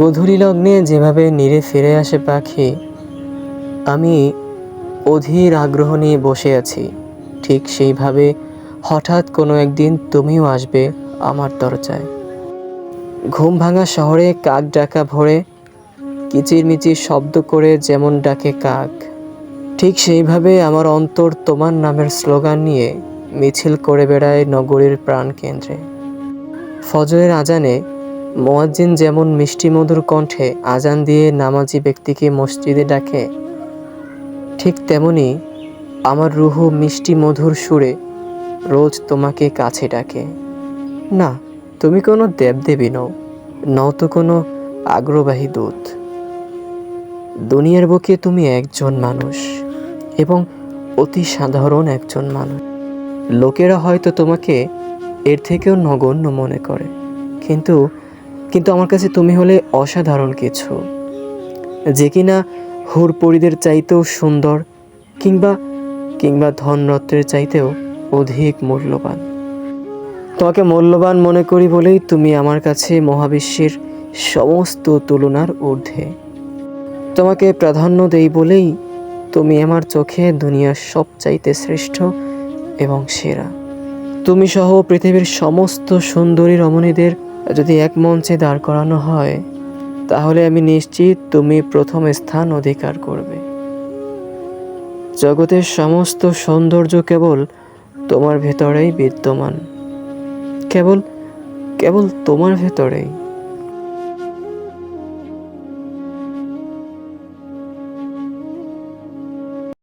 গধূলি লগ্নে যেভাবে নীরে ফিরে আসে পাখি, আমি অধীর আগ্রহ নিয়ে বসে আছি। ঠিক সেইভাবে হঠাৎ কোনো একদিন তুমিও আসবে আমার দরজায়। ঘুম ভাঙা শহরে কাক ডাকা ভোরে কিচিরমিচির শব্দ করে যেমন ডাকে কাক। ঠিক সেইভাবে আমার অন্তর তোমার নামের স্লোগান নিয়ে মিছিল করে বেড়ায় নগরীর প্রাণকেন্দ্রে। ফজরের আজানে মোয়াজ্জিন যেমন মিষ্টি মধুর কণ্ঠে আজান দিয়ে নামাজি ব্যক্তিকে মসজিদে ডাকে, ঠিক তেমনি আমার রুহু মিষ্টি মধুর সুরে রোজ তোমাকে কাছে ডাকে। না, তুমি কোনো দেবদেবী নও নও তো কোনো আগ্রবাহী দূত। দুনিয়ার বুকে তুমি একজন মানুষ এবং অতি সাধারণ একজন মানুষ। লোকেরা হয়তো তোমাকে এর থেকেও নগণ্য মনে করে, কিন্তু কিন্তু আমার কাছে তুমি হলে অসাধারণ কিছু। যে কিনা হুরপরিদের চাইতেও সুন্দর কিংবা কিংবা ধনরত্নের চাইতেও অধিক মূল্যবান। তোমাকে মূল্যবান মনে করি বলেই তুমি আমার কাছে মহাবিশ্বের সমস্ত তুলনার ঊর্ধ্বে। তোমাকে প্রাধান্য দেই বলেই তুমি আমার চোখে দুনিয়ার সবচাইতে শ্রেষ্ঠ এবং সেরা। তুমি সহ পৃথিবীর সমস্ত সুন্দরী রমণীদের যদি এক মঞ্চে দাঁড় করানো হয়, তাহলে আমি নিশ্চিত তুমি প্রথম স্থান অধিকার করবে। জগতের সমস্ত সৌন্দর্য কেবল তোমার ভেতরেই বিদ্যমান। কেবল কেবল তোমার ভেতরেই।